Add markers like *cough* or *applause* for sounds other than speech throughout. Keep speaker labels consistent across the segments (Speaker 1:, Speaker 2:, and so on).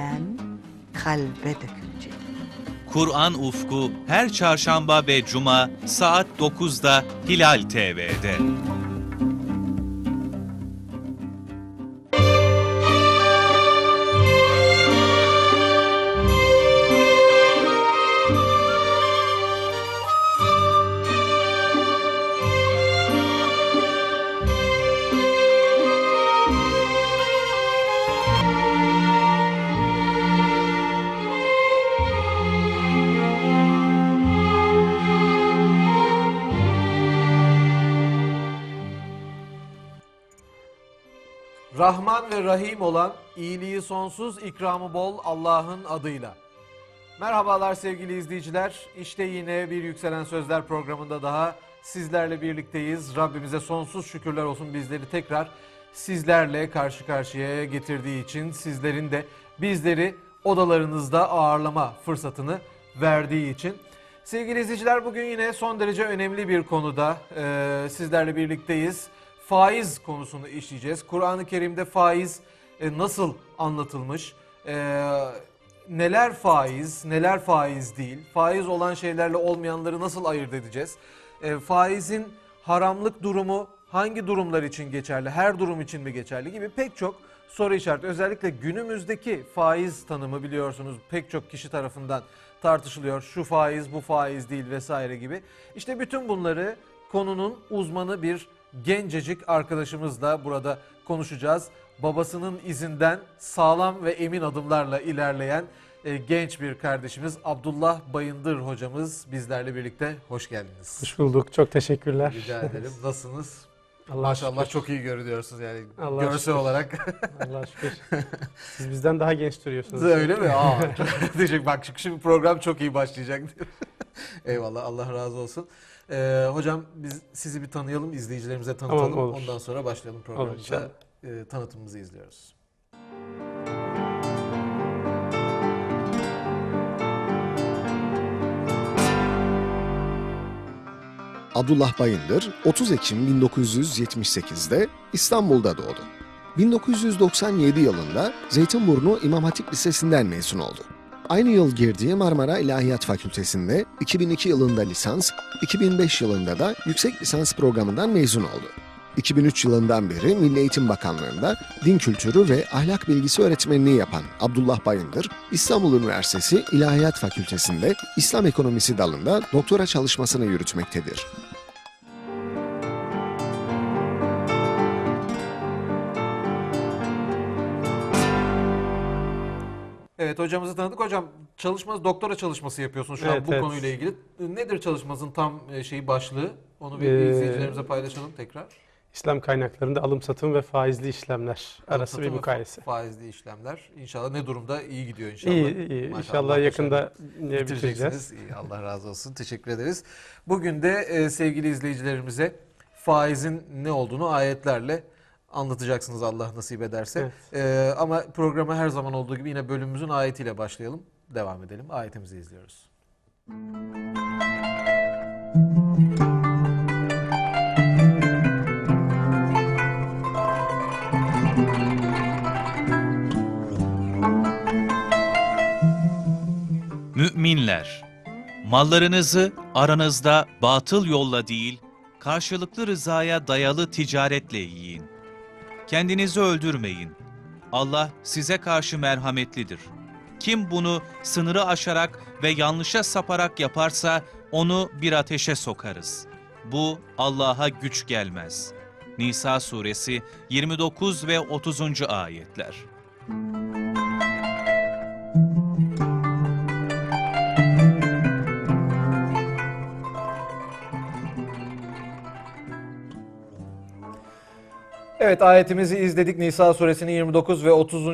Speaker 1: kalpten kalbe dökülecek.
Speaker 2: Kur'an Ufku her çarşamba ve cuma saat 9'da Hilal TV'de.
Speaker 3: Rahim olan, iyiliği sonsuz, ikramı bol Allah'ın adıyla. Merhabalar sevgili izleyiciler. İşte yine bir Yükselen Sözler programında daha sizlerle birlikteyiz. Rabbimize sonsuz şükürler olsun bizleri tekrar sizlerle karşı karşıya getirdiği için sizlerin de bizleri odalarınızda ağırlama fırsatını verdiği için. Sevgili izleyiciler bugün yine son derece önemli bir konuda e, sizlerle birlikteyiz. Faiz konusunu işleyeceğiz. Kur'an-ı Kerim'de faiz e, nasıl anlatılmış? E, neler faiz, neler faiz değil? Faiz olan şeylerle olmayanları nasıl ayırt edeceğiz? E, faizin haramlık durumu hangi durumlar için geçerli? Her durum için mi geçerli gibi pek çok soru işareti. Özellikle günümüzdeki faiz tanımı biliyorsunuz pek çok kişi tarafından tartışılıyor. Şu faiz, bu faiz değil vesaire gibi. İşte bütün bunları konunun uzmanı bir gencecik arkadaşımızla burada konuşacağız. Babasının izinden sağlam ve emin adımlarla ilerleyen e, genç bir kardeşimiz Abdullah Bayındır hocamız bizlerle birlikte. Hoş geldiniz.
Speaker 4: Hoş bulduk. Çok teşekkürler.
Speaker 3: Rica ederim. *laughs* Nasılsınız?
Speaker 4: Allah
Speaker 3: Maşallah
Speaker 4: şükür.
Speaker 3: çok iyi görünüyorsunuz yani
Speaker 4: Allah
Speaker 3: görsel
Speaker 4: şükür.
Speaker 3: olarak. *laughs*
Speaker 4: Allah şükür. *laughs* Siz bizden daha genç duruyorsunuz.
Speaker 3: Öyle mi? Aa, teşekkür. Bak şimdi program çok iyi başlayacak. Eyvallah Allah razı olsun. Ee, hocam biz sizi bir tanıyalım, izleyicilerimize tanıtalım.
Speaker 4: Tamam.
Speaker 3: Ondan sonra başlayalım programımıza. Ee, tanıtımımızı izliyoruz.
Speaker 5: Abdullah Bayındır 30 Ekim 1978'de İstanbul'da doğdu. 1997 yılında Zeytinburnu İmam Hatip Lisesi'nden mezun oldu. Aynı yıl girdiği Marmara İlahiyat Fakültesi'nde 2002 yılında lisans, 2005 yılında da yüksek lisans programından mezun oldu. 2003 yılından beri Milli Eğitim Bakanlığı'nda din kültürü ve ahlak bilgisi öğretmenliği yapan Abdullah Bayındır, İstanbul Üniversitesi İlahiyat Fakültesi'nde İslam Ekonomisi dalında doktora çalışmasını yürütmektedir.
Speaker 3: Evet hocamızı tanıdık. Hocam çalışma, doktora çalışması yapıyorsunuz şu an
Speaker 4: Evet,
Speaker 3: bu
Speaker 4: evet.
Speaker 3: konuyla ilgili. Nedir çalışmanızın tam e, şeyi başlığı? Onu bir
Speaker 4: Ee,
Speaker 3: izleyicilerimize paylaşalım tekrar.
Speaker 4: İslam kaynaklarında alım satım ve faizli işlemler arası
Speaker 3: Satım
Speaker 4: bir mukayese.
Speaker 3: Faizli işlemler. İnşallah ne durumda? iyi gidiyor inşallah.
Speaker 4: İyi, iyi.
Speaker 3: Maşallah,
Speaker 4: İnşallah yakında bitireceğiz.
Speaker 3: İyi, Allah razı olsun. Teşekkür ederiz. Bugün de e, sevgili izleyicilerimize faizin ne olduğunu ayetlerle anlatacaksınız Allah nasip ederse. E, ama programa her zaman olduğu gibi yine bölümümüzün ayetiyle başlayalım. Devam edelim. Ayetimizi izliyoruz.
Speaker 2: Müminler, mallarınızı aranızda batıl yolla değil, karşılıklı rızaya dayalı ticaretle yiyin. Kendinizi öldürmeyin. Allah size karşı merhametlidir. Kim bunu sınırı aşarak ve yanlışa saparak yaparsa onu bir ateşe sokarız. Bu Allah'a güç gelmez. Nisa suresi 29 ve 30. ayetler.
Speaker 3: Evet ayetimizi izledik. Nisa suresinin 29 ve 30.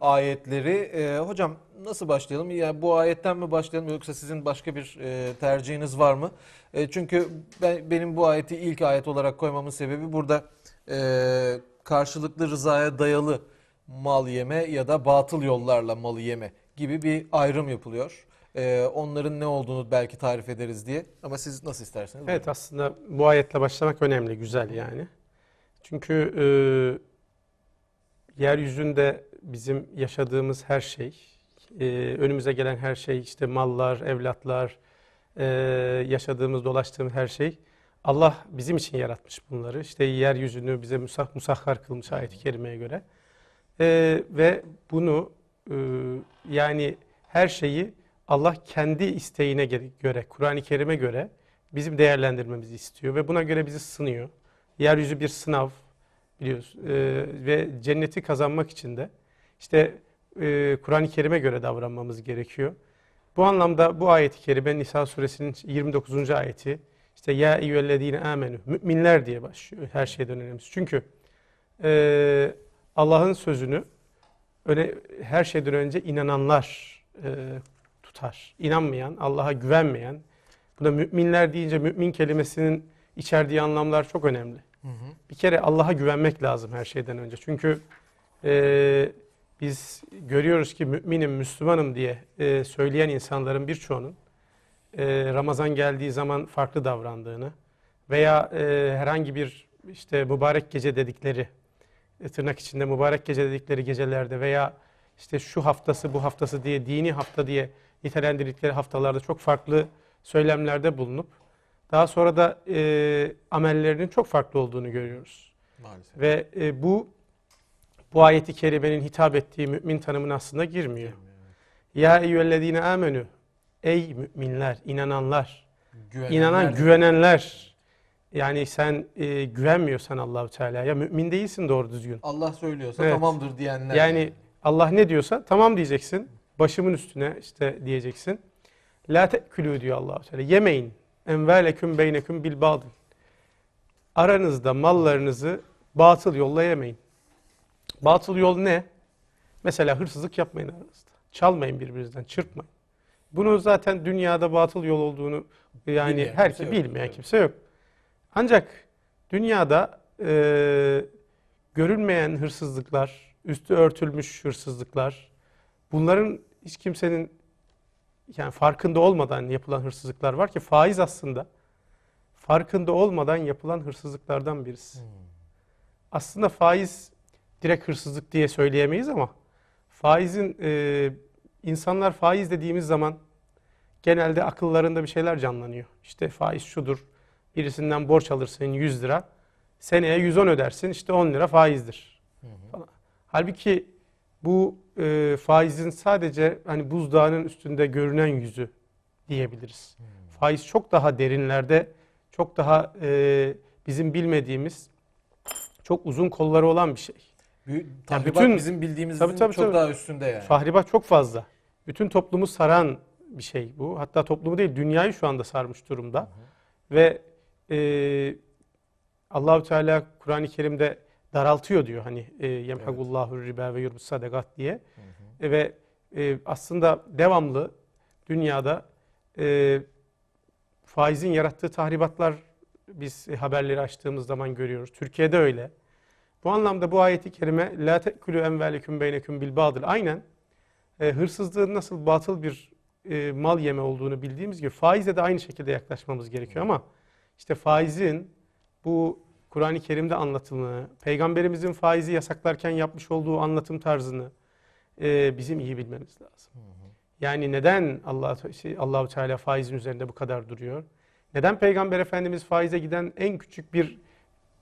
Speaker 3: ayetleri. Ee, hocam nasıl başlayalım? Yani bu ayetten mi başlayalım yoksa sizin başka bir e, tercihiniz var mı? E, çünkü ben, benim bu ayeti ilk ayet olarak koymamın sebebi burada e, karşılıklı rızaya dayalı mal yeme ya da batıl yollarla malı yeme gibi bir ayrım yapılıyor. E, onların ne olduğunu belki tarif ederiz diye. Ama siz nasıl isterseniz.
Speaker 4: Evet aslında bu ayetle başlamak önemli, güzel yani. Çünkü e, yeryüzünde bizim yaşadığımız her şey, e, önümüze gelen her şey, işte mallar, evlatlar, e, yaşadığımız, dolaştığımız her şey Allah bizim için yaratmış bunları. İşte yeryüzünü bize musah, musahhar kılmış ayet-i kerimeye göre. E, ve bunu e, yani her şeyi Allah kendi isteğine göre, Kur'an-ı Kerim'e göre bizim değerlendirmemizi istiyor ve buna göre bizi sınıyor. Yeryüzü bir sınav biliyorsun E, ve cenneti kazanmak için de işte e, Kur'an-ı Kerim'e göre davranmamız gerekiyor. Bu anlamda bu ayet-i kerime Nisa suresinin 29. ayeti işte ya eyyühellezine amenü müminler diye başlıyor her şeyden önemlisi. Çünkü e, Allah'ın sözünü öne, her şeyden önce inananlar e, tutar. İnanmayan, Allah'a güvenmeyen, buna müminler deyince mümin kelimesinin içerdiği anlamlar çok önemli. Bir kere Allah'a güvenmek lazım her şeyden önce. Çünkü e, biz görüyoruz ki müminim, Müslümanım diye e, söyleyen insanların birçoğunun e, Ramazan geldiği zaman farklı davrandığını veya e, herhangi bir işte mübarek gece dedikleri e, tırnak içinde mübarek gece dedikleri gecelerde veya işte şu haftası bu haftası diye dini hafta diye nitelendirdikleri haftalarda çok farklı söylemlerde bulunup daha sonra da e, amellerinin çok farklı olduğunu görüyoruz.
Speaker 3: Maalesef.
Speaker 4: Ve e, bu bu ayeti kerimenin hitap ettiği mümin tanımına aslında girmiyor. Ya eyyühellezine amenü Ey müminler, inananlar,
Speaker 3: Güvenenler
Speaker 4: inanan, güvenenler. Yani sen e, güvenmiyorsan Allahu Teala'ya mümin değilsin doğru düzgün.
Speaker 3: Allah söylüyorsa
Speaker 4: Evet.
Speaker 3: tamamdır diyenler.
Speaker 4: Yani Allah ne diyorsa tamam diyeceksin. Başımın üstüne işte diyeceksin. La te'külü diyor Allahu Teala. Yemeyin. Enveleküm beyneküm bil badil. Aranızda mallarınızı batıl yolla yemeyin. Batıl yol ne? Mesela hırsızlık yapmayın aranızda. Çalmayın birbirinizden, çırpmayın. Bunu zaten dünyada batıl yol olduğunu yani
Speaker 3: Bilmeyen
Speaker 4: her
Speaker 3: kimse yok.
Speaker 4: bilmeyen
Speaker 3: Evet.
Speaker 4: kimse yok. Ancak dünyada e, görülmeyen hırsızlıklar, üstü örtülmüş hırsızlıklar, bunların hiç kimsenin yani farkında olmadan yapılan hırsızlıklar var ki faiz aslında farkında olmadan yapılan hırsızlıklardan birisi. Aslında faiz direkt hırsızlık diye söyleyemeyiz ama faizin e, insanlar faiz dediğimiz zaman genelde akıllarında bir şeyler canlanıyor. İşte faiz şudur. Birisinden borç alırsın 100 lira. Seneye 110 ödersin. işte 10 lira faizdir. Falan. Halbuki bu e, faizin sadece hani buzdağının üstünde görünen yüzü diyebiliriz. Faiz çok daha derinlerde, çok daha e, bizim bilmediğimiz, çok uzun kolları olan bir şey.
Speaker 3: Tahribat
Speaker 4: bütün-
Speaker 3: bizim bildiğimizin
Speaker 4: Tabii, tabii,
Speaker 3: çok
Speaker 4: tabii.
Speaker 3: daha üstünde yani.
Speaker 4: Tahribat çok fazla. Bütün toplumu saran bir şey bu. Hatta toplumu değil, dünyayı şu anda sarmış durumda. Ve e, Allahu Teala Kur'an-ı Kerim'de daraltıyor diyor hani e, yemhagullahu riba ve yurbus sadakat diye. E, ve e, aslında devamlı dünyada e, faizin yarattığı tahribatlar biz haberleri açtığımız zaman görüyoruz. Türkiye'de öyle. Bu anlamda bu ayeti kerime la te'külü enveleküm beyneküm bil badil. Aynen e, hırsızlığın nasıl batıl bir e, mal yeme olduğunu bildiğimiz gibi faize de aynı şekilde yaklaşmamız gerekiyor ama işte faizin bu Kur'an-ı Kerim'de anlatımını, peygamberimizin faizi yasaklarken yapmış olduğu anlatım tarzını e, bizim iyi bilmemiz lazım. Yani neden Allah şey, Allahu Teala faizin üzerinde bu kadar duruyor? Neden Peygamber Efendimiz faize giden en küçük bir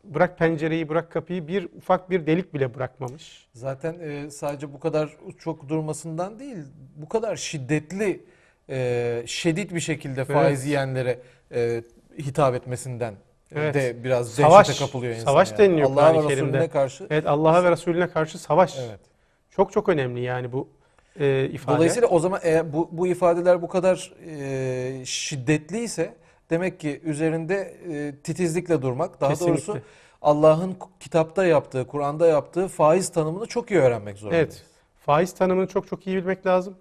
Speaker 4: bırak pencereyi, bırak kapıyı bir ufak bir delik bile bırakmamış?
Speaker 3: Zaten e, sadece bu kadar çok durmasından değil, bu kadar şiddetli, e, şiddet bir şekilde faiz
Speaker 4: Evet.
Speaker 3: yiyenlere e, hitap etmesinden
Speaker 4: Evet.
Speaker 3: de biraz
Speaker 4: Savaş-
Speaker 3: dehşete kapılıyor insan.
Speaker 4: savaş
Speaker 3: yani.
Speaker 4: deniliyor
Speaker 3: Allah'a
Speaker 4: Kur'an-ı
Speaker 3: ve Resulüne
Speaker 4: Kerim'de.
Speaker 3: karşı.
Speaker 4: Evet Allah'a ve Resulüne karşı savaş.
Speaker 3: Evet.
Speaker 4: Çok çok önemli yani bu e, ifade.
Speaker 3: Dolayısıyla o zaman eğer bu, bu ifadeler bu kadar e, şiddetliyse demek ki üzerinde e, titizlikle durmak, daha
Speaker 4: Kesinlikle.
Speaker 3: doğrusu Allah'ın kitapta yaptığı, Kur'an'da yaptığı faiz tanımını çok iyi öğrenmek zorundayız.
Speaker 4: Evet. Faiz tanımını çok çok iyi bilmek lazım.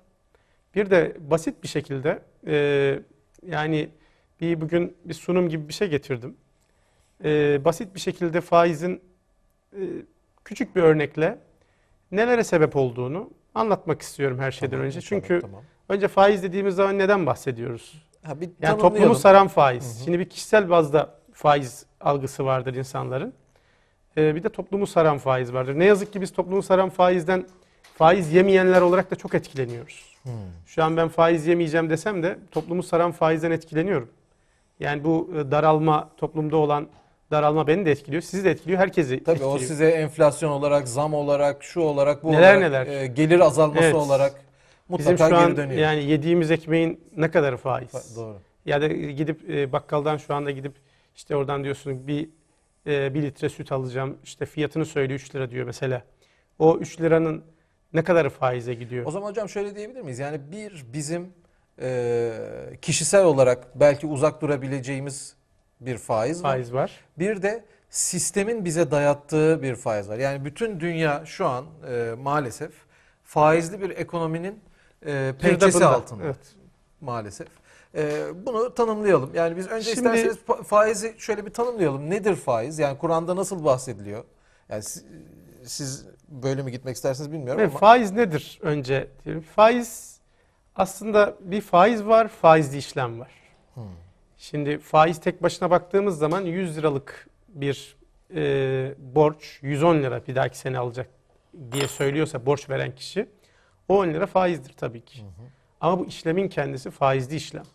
Speaker 4: Bir de basit bir şekilde e, yani bir bugün bir sunum gibi bir şey getirdim. E, basit bir şekilde faizin e, küçük bir örnekle nelere sebep olduğunu anlatmak istiyorum her şeyden
Speaker 3: Tamam,
Speaker 4: önce. Çünkü
Speaker 3: tamam.
Speaker 4: önce faiz dediğimiz zaman neden bahsediyoruz?
Speaker 3: Ha, bir
Speaker 4: Yani toplumu saran faiz. Şimdi bir kişisel bazda faiz algısı vardır insanların. Ee, bir de toplumu saran faiz vardır. Ne yazık ki biz toplumu saran faizden faiz yemeyenler olarak da çok etkileniyoruz. Şu an ben faiz yemeyeceğim desem de toplumu saran faizden etkileniyorum. Yani bu e, daralma, toplumda olan daralma beni de etkiliyor, sizi de etkiliyor, herkesi
Speaker 3: Tabii
Speaker 4: etkiliyor.
Speaker 3: o size enflasyon olarak, zam olarak, şu olarak, bu
Speaker 4: Neler
Speaker 3: olarak,
Speaker 4: neler.
Speaker 3: e, gelir azalması
Speaker 4: Evet.
Speaker 3: olarak
Speaker 4: Bizim
Speaker 3: mutlaka
Speaker 4: şu an
Speaker 3: geri dönüyor.
Speaker 4: yani yediğimiz ekmeğin ne kadarı faiz?
Speaker 3: Doğru.
Speaker 4: Ya da gidip e, bakkaldan şu anda gidip işte oradan diyorsun bir e, bir litre süt alacağım. işte fiyatını söyle 3 lira diyor mesela. O 3 liranın ne kadarı faize gidiyor?
Speaker 3: O zaman hocam şöyle diyebilir miyiz? Yani bir bizim e, kişisel olarak belki uzak durabileceğimiz bir faiz, var.
Speaker 4: Faiz var.
Speaker 3: Bir de sistemin bize dayattığı bir faiz var. Yani bütün dünya şu an e, maalesef faizli bir ekonominin e, pençesi altında
Speaker 4: Evet.
Speaker 3: maalesef. E, bunu tanımlayalım. Yani biz önce
Speaker 4: Şimdi-
Speaker 3: isterseniz fa- faizi şöyle bir tanımlayalım. Nedir faiz? Yani Kur'an'da nasıl bahsediliyor? Yani siz, siz böyle mi gitmek istersiniz bilmiyorum
Speaker 4: Evet,
Speaker 3: ama.
Speaker 4: faiz nedir önce? diyelim. Faiz aslında bir faiz var, faizli işlem var.
Speaker 3: Hmm.
Speaker 4: Şimdi faiz tek başına baktığımız zaman 100 liralık bir e, borç 110 lira bir dahaki sene alacak diye söylüyorsa borç veren kişi o 10 lira faizdir tabii ki. Ama bu işlemin kendisi faizli işlem.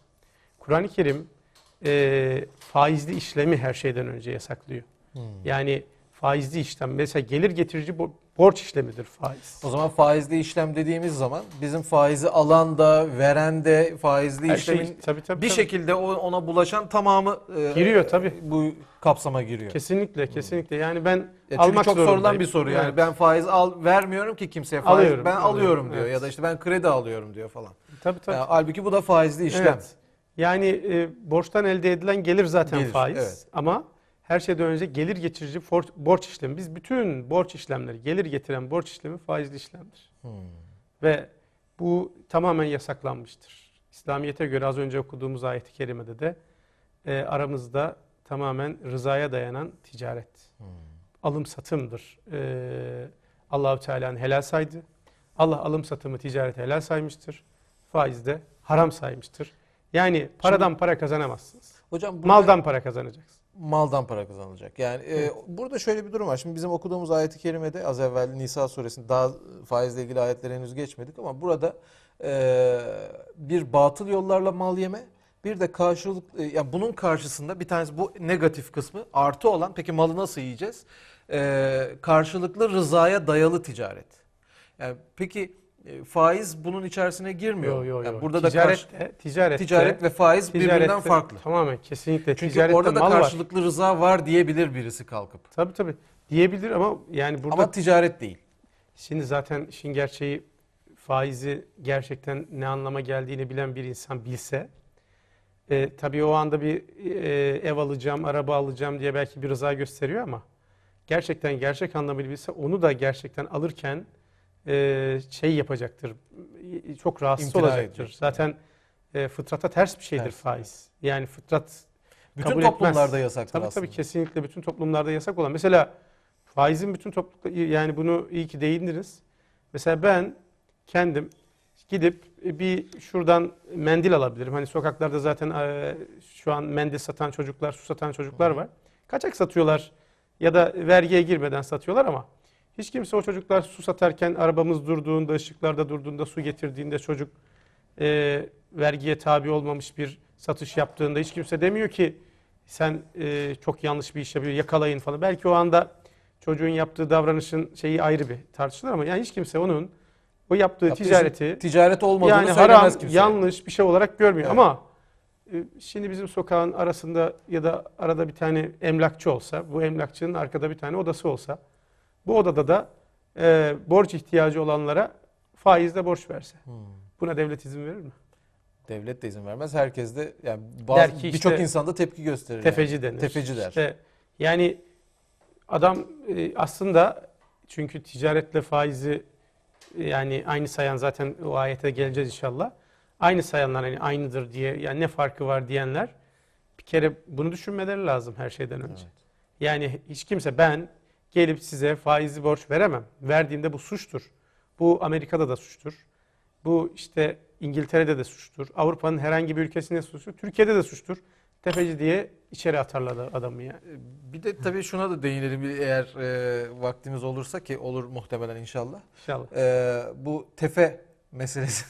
Speaker 4: Kur'an-ı Kerim e, faizli işlemi her şeyden önce yasaklıyor.
Speaker 3: Hmm.
Speaker 4: Yani faizli işlem mesela gelir getirici bo- borç işlemidir faiz.
Speaker 3: O zaman faizli işlem dediğimiz zaman bizim faizi alan da veren de faizli
Speaker 4: Her
Speaker 3: işlemin
Speaker 4: şey tabii tabii.
Speaker 3: bir
Speaker 4: tabii.
Speaker 3: şekilde ona bulaşan tamamı e,
Speaker 4: Giriyor tabii.
Speaker 3: bu kapsama giriyor.
Speaker 4: Kesinlikle kesinlikle. Yani ben
Speaker 3: çünkü
Speaker 4: almak
Speaker 3: çok sorulan
Speaker 4: zorundayım.
Speaker 3: bir soru yani
Speaker 4: Evet.
Speaker 3: ben faiz al vermiyorum ki kimseye faiz
Speaker 4: Alıyorum,
Speaker 3: ben alıyorum,
Speaker 4: alıyorum,
Speaker 3: diyor
Speaker 4: evet.
Speaker 3: ya da işte ben kredi alıyorum diyor falan.
Speaker 4: Tabii tabii.
Speaker 3: Yani halbuki bu da faizli işlem.
Speaker 4: Evet. Yani e, borçtan elde edilen gelir zaten
Speaker 3: Gelir,
Speaker 4: faiz.
Speaker 3: evet.
Speaker 4: Ama her şeyden önce gelir getirici borç işlemi. Biz bütün borç işlemleri, gelir getiren borç işlemi faizli işlemdir.
Speaker 3: Hmm.
Speaker 4: Ve bu tamamen yasaklanmıştır. İslamiyet'e göre az önce okuduğumuz ayet-i kerimede de e, aramızda tamamen rızaya dayanan ticaret.
Speaker 3: Hmm.
Speaker 4: Alım satımdır. E, Allahu Teala'nın helal saydı. Allah alım satımı ticareti helal saymıştır. Faiz de haram saymıştır. Yani paradan para kazanamazsınız.
Speaker 3: Hocam burada
Speaker 4: Maldan para kazanacaksın.
Speaker 3: Maldan para kazanılacak. Yani e, burada şöyle bir durum var. Şimdi bizim okuduğumuz ayet-i kerimede az evvel Nisa suresinde daha faizle ilgili ayetlere henüz geçmedik ama burada e, bir batıl yollarla mal yeme bir de karşılık e, yani bunun karşısında bir tanesi bu negatif kısmı artı olan peki malı nasıl yiyeceğiz? E, karşılıklı rızaya dayalı ticaret. Yani peki faiz bunun içerisine girmiyor.
Speaker 4: Yo, yo, yo.
Speaker 3: Yani burada da
Speaker 4: ticaret,
Speaker 3: karşı-
Speaker 4: de, ticaret,
Speaker 3: ticaret ve faiz birbirinden
Speaker 4: ticarette
Speaker 3: farklı.
Speaker 4: Tamamen kesinlikle.
Speaker 3: Çünkü
Speaker 4: ticarette
Speaker 3: orada da
Speaker 4: mal var.
Speaker 3: karşılıklı rıza var diyebilir birisi kalkıp.
Speaker 4: Tabii tabii. Diyebilir ama yani burada
Speaker 3: Ama ticaret değil.
Speaker 4: Şimdi zaten işin gerçeği faizi gerçekten ne anlama geldiğini bilen bir insan bilse e, tabii o anda bir e, ev alacağım, araba alacağım diye belki bir rıza gösteriyor ama gerçekten gerçek anlamıyla bilse onu da gerçekten alırken e, şey yapacaktır. e, Çok rahatsız
Speaker 3: İmtina
Speaker 4: olacaktır.
Speaker 3: edecek.
Speaker 4: Zaten e, fıtrata ters bir şeydir
Speaker 3: Ters,
Speaker 4: faiz. Yani fıtrat
Speaker 3: Bütün
Speaker 4: kabul
Speaker 3: toplumlarda
Speaker 4: etmez.
Speaker 3: yasaktır
Speaker 4: Tabii
Speaker 3: aslında.
Speaker 4: tabii kesinlikle bütün toplumlarda yasak olan. Mesela faizin bütün toplulukta yani bunu iyi ki değindiniz. Mesela ben kendim gidip bir şuradan mendil alabilirim. Hani sokaklarda zaten e, şu an mendil satan çocuklar, su satan çocuklar var. Kaçak satıyorlar ya da vergiye girmeden satıyorlar ama hiç kimse o çocuklar su satarken arabamız durduğunda, ışıklarda durduğunda, su getirdiğinde çocuk e, vergiye tabi olmamış bir satış yaptığında hiç kimse demiyor ki sen e, çok yanlış bir iş yapıyorsun yakalayın falan. Belki o anda çocuğun yaptığı davranışın şeyi ayrı bir tartışılır ama yani hiç kimse onun o yaptığı
Speaker 3: Yaptığı
Speaker 4: ticareti
Speaker 3: Ticaret olmadığını
Speaker 4: yani
Speaker 3: söylemez
Speaker 4: haram,
Speaker 3: kimse.
Speaker 4: yanlış bir şey olarak görmüyor
Speaker 3: Evet.
Speaker 4: ama e, şimdi bizim sokağın arasında ya da arada bir tane emlakçı olsa, bu emlakçının arkada bir tane odası olsa, bu odada da e, borç ihtiyacı olanlara faizle borç verse.
Speaker 3: Hmm.
Speaker 4: Buna devlet izin verir mi?
Speaker 3: Devlet de izin vermez. Herkes de yani bazı
Speaker 4: ki
Speaker 3: birçok
Speaker 4: işte
Speaker 3: insan da tepki gösterir.
Speaker 4: Tefeci
Speaker 3: yani.
Speaker 4: denir.
Speaker 3: Tefeci der.
Speaker 4: İşte yani adam e, aslında çünkü ticaretle faizi e, yani aynı sayan zaten o ayete geleceğiz inşallah. Aynı sayanlar hani aynıdır diye yani ne farkı var diyenler bir kere bunu düşünmeleri lazım her şeyden önce.
Speaker 3: Evet.
Speaker 4: Yani hiç kimse ben gelip size faizli borç veremem. Verdiğimde bu suçtur. Bu Amerika'da da suçtur. Bu işte İngiltere'de de suçtur. Avrupa'nın herhangi bir ülkesinde suçtur. Türkiye'de de suçtur. tefeci diye içeri atarlar adamı ya.
Speaker 3: Bir de tabii şuna da değinelim eğer e, vaktimiz olursa ki olur muhtemelen inşallah.
Speaker 4: İnşallah.
Speaker 3: E, bu tefe meselesi.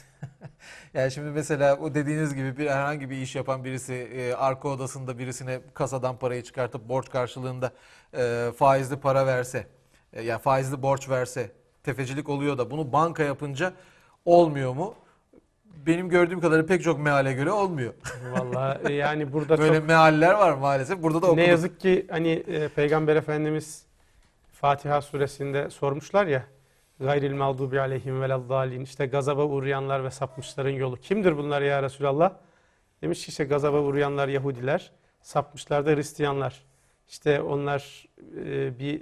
Speaker 3: *laughs* yani şimdi mesela o dediğiniz gibi bir herhangi bir iş yapan birisi e, arka odasında birisine kasadan parayı çıkartıp borç karşılığında e, faizli para verse, e, yani faizli borç verse tefecilik oluyor da bunu banka yapınca olmuyor mu? Benim gördüğüm kadarıyla pek çok meale göre olmuyor.
Speaker 4: Vallahi e, yani *laughs* burada
Speaker 3: Böyle
Speaker 4: çok
Speaker 3: mealler var maalesef. Burada da okuduk.
Speaker 4: ne yazık ki hani e, Peygamber Efendimiz Fatiha suresinde sormuşlar ya gayril mağdubi aleyhim veleddallin işte gazaba uğrayanlar ve sapmışların yolu. Kimdir bunlar ya Resulallah? Demiş ki işte gazaba uğrayanlar Yahudiler, sapmışlar da Hristiyanlar. İşte onlar e, bir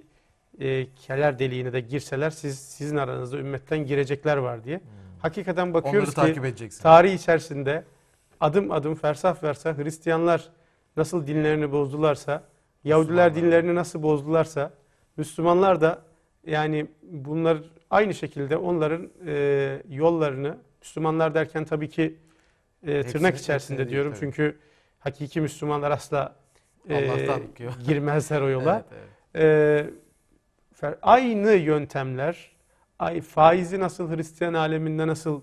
Speaker 4: e, keler deliğine de girseler siz sizin aranızda ümmetten girecekler var diye. Hakikaten
Speaker 3: Onları
Speaker 4: bakıyoruz ki
Speaker 3: takip
Speaker 4: tarih içerisinde adım adım fersah fersah Hristiyanlar nasıl dinlerini bozdularsa, Yahudiler dinlerini nasıl bozdularsa, Müslümanlar da yani bunlar aynı şekilde onların e, yollarını, Müslümanlar derken tabii ki e,
Speaker 3: Hepsini-
Speaker 4: tırnak
Speaker 3: hepsini
Speaker 4: içerisinde
Speaker 3: değil,
Speaker 4: diyorum.
Speaker 3: tabii.
Speaker 4: Çünkü hakiki Müslümanlar asla
Speaker 3: Allah'tan *laughs*
Speaker 4: girmezler o yola.
Speaker 3: Evet, evet.
Speaker 4: Fer- aynı yöntemler, ay, faizi nasıl Hristiyan aleminde nasıl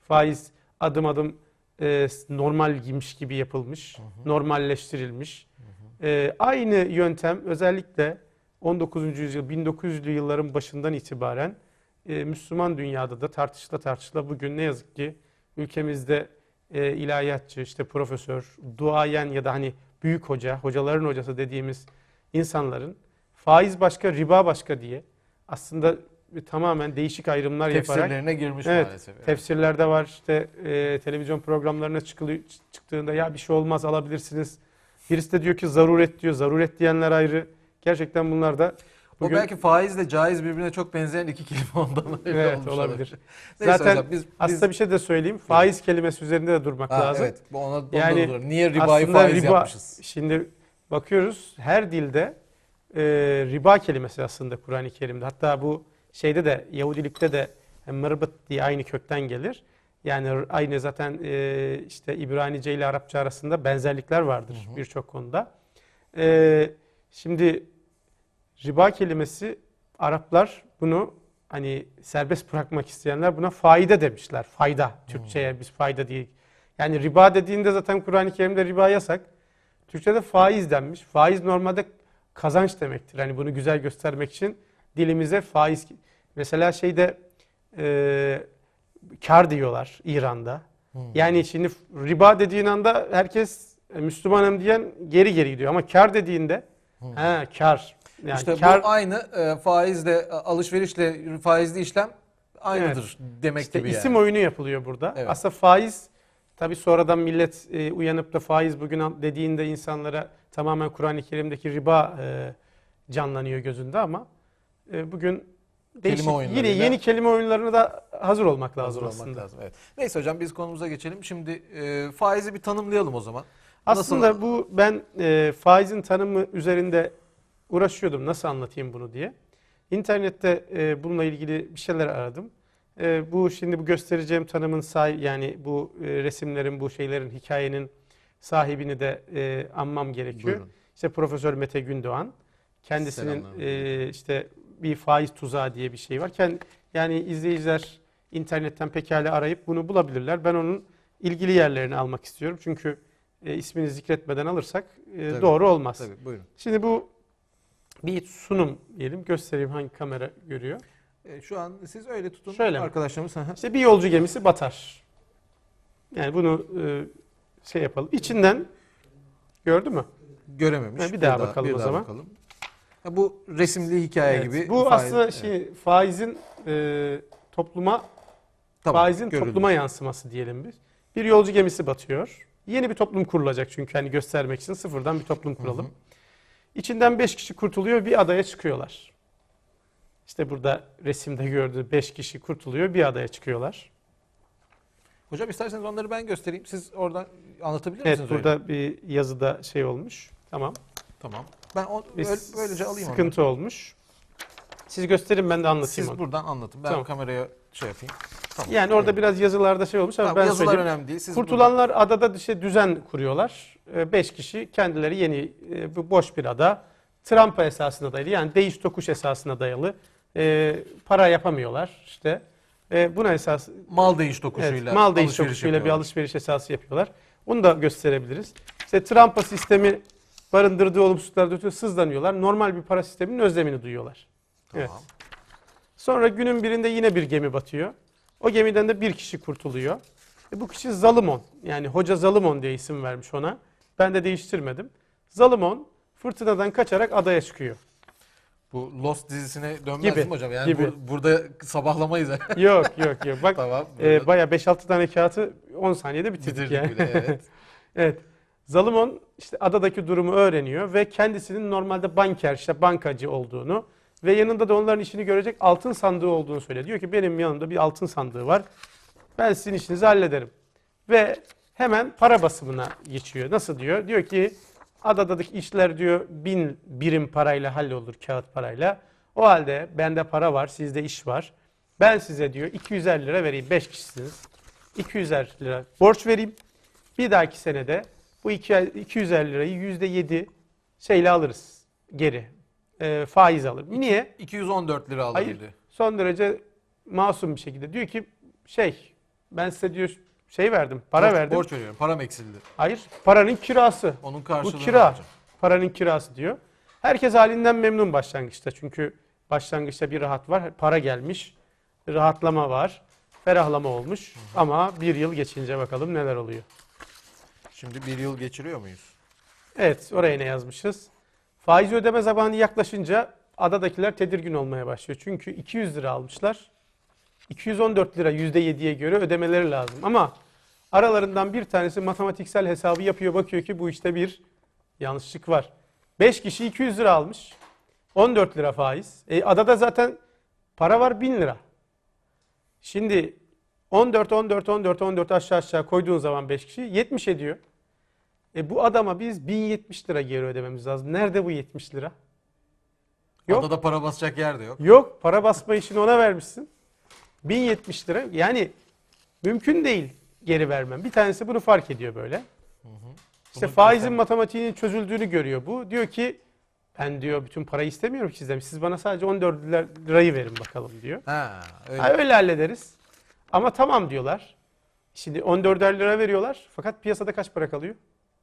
Speaker 4: faiz adım adım e, normal giymiş gibi yapılmış, normalleştirilmiş. Ee, aynı yöntem özellikle 19. yüzyıl 1900'lü yılların başından itibaren e, Müslüman dünyada da tartışıla tartışıla bugün ne yazık ki ülkemizde e, ilahiyatçı, işte profesör, duayen ya da hani büyük hoca, hocaların hocası dediğimiz insanların faiz başka, riba başka diye aslında tamamen değişik ayrımlar yaparak
Speaker 3: Tefsirlerine girmiş
Speaker 4: Evet,
Speaker 3: maalesef. Evet.
Speaker 4: tefsirlerde var işte e, televizyon programlarına çıkılıyor, çıktığında ya bir şey olmaz alabilirsiniz. Birisi de diyor ki zaruret diyor. Zaruret diyenler ayrı. Gerçekten bunlar da
Speaker 3: O belki faizle caiz birbirine çok benzeyen iki kelime *laughs* ondan öyle
Speaker 4: evet
Speaker 3: olmuş
Speaker 4: olabilir.
Speaker 3: Neyse
Speaker 4: Zaten
Speaker 3: hocam, biz, biz
Speaker 4: Aslında bir şey de söyleyeyim. Faiz kelimesi üzerinde de durmak
Speaker 3: Ha,
Speaker 4: lazım.
Speaker 3: Evet, ona, onda
Speaker 4: Yani
Speaker 3: da. Niye ribayı faiz
Speaker 4: riba,
Speaker 3: yapmışız?
Speaker 4: Şimdi bakıyoruz her dilde e, riba kelimesi aslında Kur'an-ı Kerim'de. Hatta bu şeyde de Yahudilikte de mırbıt diye aynı kökten gelir. Yani aynı zaten e, işte İbranice ile Arapça arasında benzerlikler vardır birçok konuda. E, şimdi riba kelimesi Araplar bunu hani serbest bırakmak isteyenler buna faide demişler. Fayda. Türkçe'ye biz fayda değil. Yani riba dediğinde zaten Kur'an-ı Kerim'de riba yasak. Türkçe'de faiz denmiş. Faiz normalde kazanç demektir. Hani bunu güzel göstermek için dilimize faiz mesela şeyde e, kar diyorlar İran'da. Yani şimdi riba dediğin anda herkes e, Müslümanım diyen geri geri gidiyor ama kar dediğinde he kar. Yani
Speaker 3: işte
Speaker 4: kar
Speaker 3: bu aynı e, faizle, e, alışverişle faizli işlem aynıdır demek
Speaker 4: İşte
Speaker 3: gibi
Speaker 4: isim
Speaker 3: yani.
Speaker 4: oyunu yapılıyor burada.
Speaker 3: Evet.
Speaker 4: Aslında faiz tabi sonradan millet e, uyanıp da faiz bugün dediğinde insanlara tamamen Kur'an-ı Kerim'deki riba e, canlanıyor gözünde ama e, bugün değişik yine yeni kelime oyunlarına da hazır olmak lazım
Speaker 3: Hazır olmak
Speaker 4: aslında.
Speaker 3: lazım. Evet. Neyse hocam biz konumuza geçelim. Şimdi e, faizi bir tanımlayalım o zaman.
Speaker 4: Aslında
Speaker 3: Nasıl-
Speaker 4: bu ben e, faizin tanımı üzerinde uğraşıyordum nasıl anlatayım bunu diye. İnternette e, bununla ilgili bir şeyler aradım. E, bu şimdi bu göstereceğim tanımın sahibi yani bu e, resimlerin bu şeylerin hikayenin sahibini de e, anmam gerekiyor.
Speaker 3: Buyurun.
Speaker 4: İşte Profesör Mete Gündoğan. Kendisinin e, işte bir faiz tuzağı diye bir şey var. Kend- yani izleyiciler internetten pekala arayıp bunu bulabilirler. Ben onun ilgili yerlerini almak istiyorum. Çünkü e, ismini zikretmeden alırsak e,
Speaker 3: Tabii.
Speaker 4: doğru olmaz.
Speaker 3: Tabii buyurun.
Speaker 4: Şimdi bu bir sunum diyelim. Göstereyim hangi kamera görüyor.
Speaker 3: E, şu an siz öyle tutun.
Speaker 4: Şöyle mi?
Speaker 3: Arkadaşlarımız. hı hı.
Speaker 4: İşte bir yolcu gemisi batar. Yani bunu e, şey yapalım. İçinden gördü mü?
Speaker 3: Görememiş.
Speaker 4: Ha, bir daha bakalım
Speaker 3: bir
Speaker 4: o
Speaker 3: daha
Speaker 4: zaman.
Speaker 3: bakalım. Ha, bu resimli hikaye
Speaker 4: Evet.
Speaker 3: gibi.
Speaker 4: Bu
Speaker 3: faiz-
Speaker 4: aslında
Speaker 3: evet.
Speaker 4: şey faizin e, topluma
Speaker 3: Tamam,
Speaker 4: faizin
Speaker 3: görüldü.
Speaker 4: topluma yansıması diyelim biz. Bir yolcu gemisi batıyor. Yeni bir toplum kurulacak çünkü hani göstermek için sıfırdan bir toplum kuralım. İçinden 5 kişi kurtuluyor bir adaya çıkıyorlar. İşte burada resimde gördüğü 5 kişi kurtuluyor bir adaya çıkıyorlar.
Speaker 3: Hocam isterseniz onları ben göstereyim. Siz oradan anlatabilir
Speaker 4: Evet
Speaker 3: misiniz? öyle?
Speaker 4: burada bir yazıda şey olmuş. Tamam.
Speaker 3: Tamam. Ben o,
Speaker 4: Bir
Speaker 3: öyle- böylece alayım onu.
Speaker 4: sıkıntı olmuş. Siz gösterin ben de anlatayım
Speaker 3: Siz
Speaker 4: onu.
Speaker 3: buradan anlatın. Ben
Speaker 4: Tamam.
Speaker 3: kameraya şey yapayım. Tamam.
Speaker 4: Yani orada
Speaker 3: Evet.
Speaker 4: biraz yazılarda şey olmuş ama
Speaker 3: Tamam,
Speaker 4: ben
Speaker 3: yazılar
Speaker 4: söyleyeyim.
Speaker 3: önemli değil. Siz
Speaker 4: Kurtulanlar adada işte düzen kuruyorlar. 5 kişi kendileri yeni e, bu boş bir ada. Trampa esasına dayalı yani değiş tokuş esasına dayalı. E, para yapamıyorlar işte. E, buna esas
Speaker 3: mal değiş tokuşuyla
Speaker 4: evet, mal değiş tokuşuyla bir alışveriş esası yapıyorlar. Bunu da gösterebiliriz. İşte Trampa sistemi barındırdığı olumsuzluklar ötürü sızlanıyorlar. Normal bir para sisteminin özlemini duyuyorlar. Evet.
Speaker 3: Tamam.
Speaker 4: Sonra günün birinde yine bir gemi batıyor. O gemiden de bir kişi kurtuluyor. E bu kişi Zalımon. Yani Hoca Zalımon diye isim vermiş ona. Ben de değiştirmedim. Zalımon fırtınadan kaçarak adaya çıkıyor.
Speaker 3: Bu Lost dizisine dönmez
Speaker 4: Gibi,
Speaker 3: mi hocam? Yani
Speaker 4: gibi.
Speaker 3: bur- burada sabahlamayız. *laughs*
Speaker 4: yok yok yok. Bak
Speaker 3: tamam.
Speaker 4: e, baya 5-6 tane kağıtı 10 saniyede bitirdik,
Speaker 3: Bitirdik
Speaker 4: yani.
Speaker 3: bir de, evet. *laughs*
Speaker 4: evet. Zalımon işte adadaki durumu öğreniyor ve kendisinin normalde banker, işte bankacı olduğunu ve yanında da onların işini görecek altın sandığı olduğunu söylüyor. Diyor ki benim yanımda bir altın sandığı var. Ben sizin işinizi hallederim. Ve hemen para basımına geçiyor. Nasıl diyor? Diyor ki adadaki işler diyor bin birim parayla hallolur kağıt parayla. O halde bende para var, sizde iş var. Ben size diyor 250 lira vereyim. 5 kişisiniz. 250 lira borç vereyim. Bir dahaki senede bu iki- 250 lirayı %7 şeyle alırız geri. Ee, faiz alır. Niye?
Speaker 3: 214 lira
Speaker 4: Hayır.
Speaker 3: alabildi.
Speaker 4: Son derece masum bir şekilde. Diyor ki şey ben size diyor şey verdim, para
Speaker 3: Borç-
Speaker 4: verdim.
Speaker 3: Borç veriyorum. Param eksildi.
Speaker 4: Hayır, paranın kirası.
Speaker 3: Onun
Speaker 4: Bu
Speaker 3: karşılığını
Speaker 4: kira.
Speaker 3: alacağım.
Speaker 4: Paranın kirası diyor. Herkes halinden memnun başlangıçta. Çünkü başlangıçta bir rahat var. Para gelmiş. Rahatlama var. Ferahlama olmuş. Ama bir yıl geçince bakalım neler oluyor.
Speaker 3: Şimdi bir yıl geçiriyor muyuz?
Speaker 4: Evet oraya ne yazmışız? Faiz ödeme zamanı yaklaşınca adadakiler tedirgin olmaya başlıyor. Çünkü 200 lira almışlar. 214 lira %7'ye göre ödemeleri lazım. Ama aralarından bir tanesi matematiksel hesabı yapıyor. Bakıyor ki bu işte bir yanlışlık var. 5 kişi 200 lira almış. 14 lira faiz. E, adada zaten para var 1000 lira. Şimdi 14, 14, 14, 14 aşağı aşağı koyduğun zaman 5 kişi 70 ediyor. E bu adama biz 1070 lira geri ödememiz lazım. Nerede bu 70 lira? Yok.
Speaker 3: Adada para basacak yer de yok.
Speaker 4: Yok para basma işini ona vermişsin. 1070 lira yani mümkün değil geri vermem. Bir tanesi bunu fark ediyor böyle. İşte
Speaker 3: Bunu
Speaker 4: faizin
Speaker 3: göster-
Speaker 4: matematiğinin çözüldüğünü görüyor bu. Diyor ki ben diyor bütün parayı istemiyorum ki sizden. Siz bana sadece 14 lirayı verin bakalım diyor.
Speaker 3: Ha, öyle.
Speaker 4: Ha, öyle hallederiz. Ama tamam diyorlar. Şimdi 14 lira veriyorlar. Fakat piyasada kaç para kalıyor?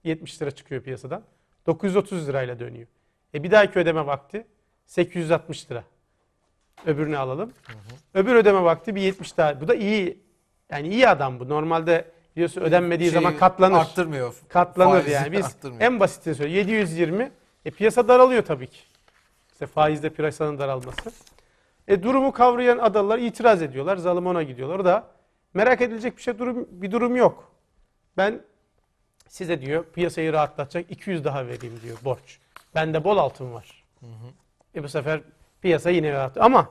Speaker 4: 70 lira çıkıyor piyasadan. 930 lirayla dönüyor. E bir dahaki ödeme vakti 860 lira. Öbürünü alalım. Öbür ödeme vakti bir 70 daha. Bu da iyi. Yani iyi adam bu. Normalde biliyorsun ödenmediği
Speaker 3: Şeyi
Speaker 4: zaman katlanır.
Speaker 3: Arttırmıyor.
Speaker 4: Katlanır
Speaker 3: Faizi
Speaker 4: yani. Biz
Speaker 3: arttırmıyor.
Speaker 4: en basitini söylüyoruz. 720. E piyasa daralıyor tabii ki. İşte faizde piyasanın daralması. E durumu kavrayan adalılar itiraz ediyorlar. Zalimona gidiyorlar. Da merak edilecek bir şey durum bir durum yok. Ben size diyor piyasayı rahatlatacak 200 daha vereyim diyor borç. Bende bol altın var. E bu sefer piyasa yine rahat. Ama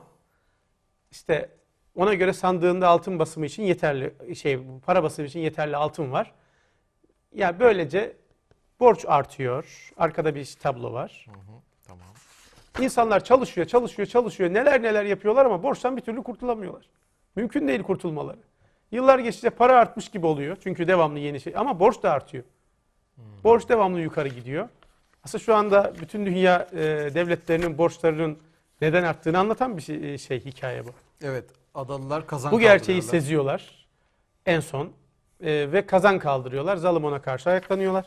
Speaker 4: işte ona göre sandığında altın basımı için yeterli şey para basımı için yeterli altın var. Ya böylece borç artıyor. Arkada bir tablo var.
Speaker 3: Tamam.
Speaker 4: İnsanlar çalışıyor, çalışıyor, çalışıyor. Neler neler yapıyorlar ama borçtan bir türlü kurtulamıyorlar. Mümkün değil kurtulmaları. Yıllar geçince para artmış gibi oluyor. Çünkü devamlı yeni şey ama borç da artıyor. Borç devamlı yukarı gidiyor. Aslında şu anda bütün dünya e, devletlerinin borçlarının neden arttığını anlatan bir şey, şey hikaye bu.
Speaker 3: Evet. Adalılar kazan
Speaker 4: Bu gerçeği seziyorlar en son E, ve kazan kaldırıyorlar. Zalimona karşı ayaklanıyorlar.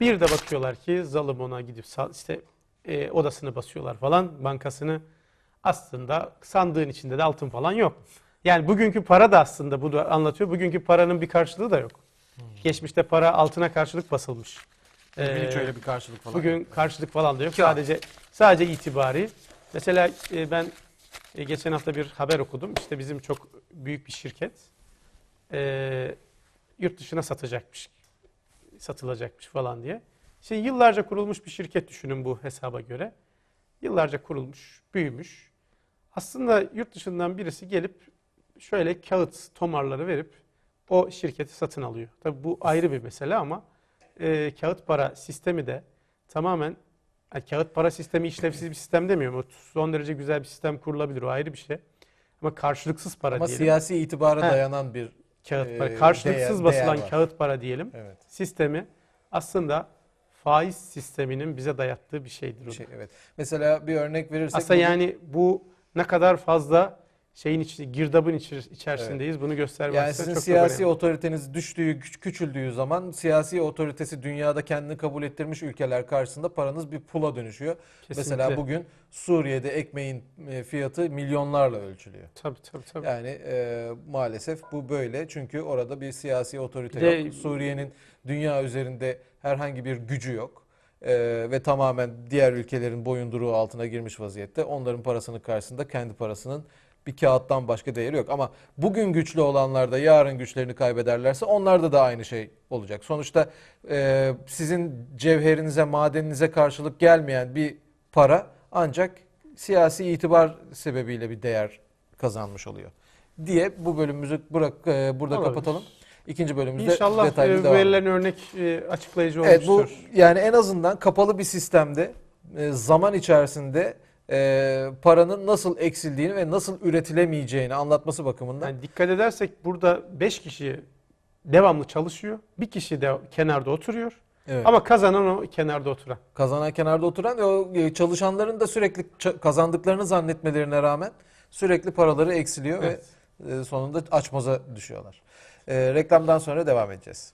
Speaker 4: Bir de bakıyorlar ki Zalimona gidip işte e, odasını basıyorlar falan bankasını. Aslında sandığın içinde de altın falan yok. Yani bugünkü para da aslında bunu anlatıyor. Bugünkü paranın bir karşılığı da yok. Geçmişte para altına karşılık basılmış.
Speaker 3: Bugün hiç
Speaker 4: Ee,
Speaker 3: öyle bir karşılık falan.
Speaker 4: Bugün
Speaker 3: yok.
Speaker 4: karşılık falan da yok. Sadece sadece itibari. Mesela e, ben e, geçen hafta bir haber okudum. İşte bizim çok büyük bir şirket e, yurt dışına satacakmış, satılacakmış falan diye. Şimdi yıllarca kurulmuş bir şirket düşünün bu hesaba göre. Yıllarca kurulmuş, büyümüş. Aslında yurt dışından birisi gelip şöyle kağıt tomarları verip o şirketi satın alıyor. Tabii bu ayrı bir mesele ama e, kağıt para sistemi de tamamen yani kağıt para sistemi işlevsiz bir sistem demiyorum. O son derece güzel bir sistem kurulabilir o ayrı bir şey. Ama karşılıksız para
Speaker 3: Ama
Speaker 4: diyelim.
Speaker 3: siyasi itibara
Speaker 4: He.
Speaker 3: dayanan bir
Speaker 4: kağıt para.
Speaker 3: e,
Speaker 4: Karşılıksız
Speaker 3: değer-
Speaker 4: basılan
Speaker 3: değer var.
Speaker 4: kağıt para diyelim.
Speaker 3: evet.
Speaker 4: Sistemi aslında faiz sisteminin bize dayattığı bir şeydir.
Speaker 3: bir şey, evet. Mesela bir örnek verirsek
Speaker 4: Aslında
Speaker 3: bugün-
Speaker 4: yani bu ne kadar fazla şeyin içi, girdabın içi- içerisindeyiz bunu göstermesi
Speaker 3: Yani sizin
Speaker 4: çok
Speaker 3: siyasi
Speaker 4: önemli.
Speaker 3: otoriteniz düştüğü, küç- küçüldüğü zaman siyasi otoritesi dünyada kendini kabul ettirmiş ülkeler karşısında paranız bir pula dönüşüyor.
Speaker 4: Kesinlikle.
Speaker 3: Mesela bugün Suriye'de ekmeğin e, fiyatı milyonlarla ölçülüyor.
Speaker 4: Tabii tabii tabii.
Speaker 3: Yani e, maalesef bu böyle çünkü orada bir siyasi otorite
Speaker 4: de-
Speaker 3: yok. Suriye'nin dünya üzerinde herhangi bir gücü yok. E, ve tamamen diğer ülkelerin boyunduruğu altına girmiş vaziyette. Onların parasının karşısında kendi parasının bir kağıttan başka değeri yok. Ama bugün güçlü olanlar da yarın güçlerini kaybederlerse onlarda da aynı şey olacak. Sonuçta e, sizin cevherinize, madeninize karşılık gelmeyen bir para ancak siyasi itibar sebebiyle bir değer kazanmış oluyor. Diye bu bölümümüzü bırak e, burada
Speaker 4: Olabilir.
Speaker 3: kapatalım. İkinci bölümümüzde
Speaker 4: İnşallah
Speaker 3: detaylı
Speaker 4: e,
Speaker 3: devam
Speaker 4: verilen örnek e, açıklayıcı
Speaker 3: Evet bu
Speaker 4: olmuştur.
Speaker 3: yani en azından kapalı bir sistemde e, zaman içerisinde e, paranın nasıl eksildiğini ve nasıl üretilemeyeceğini anlatması bakımından
Speaker 4: Yani dikkat edersek burada 5 kişi devamlı çalışıyor. Bir kişi de kenarda oturuyor.
Speaker 3: evet,
Speaker 4: Ama kazanan o kenarda oturan.
Speaker 3: kazanan kenarda oturan ve o e, çalışanların da sürekli kazandıklarını zannetmelerine rağmen sürekli paraları eksiliyor
Speaker 4: Evet.
Speaker 3: ve sonunda açmaza düşüyorlar. E, reklamdan sonra devam edeceğiz.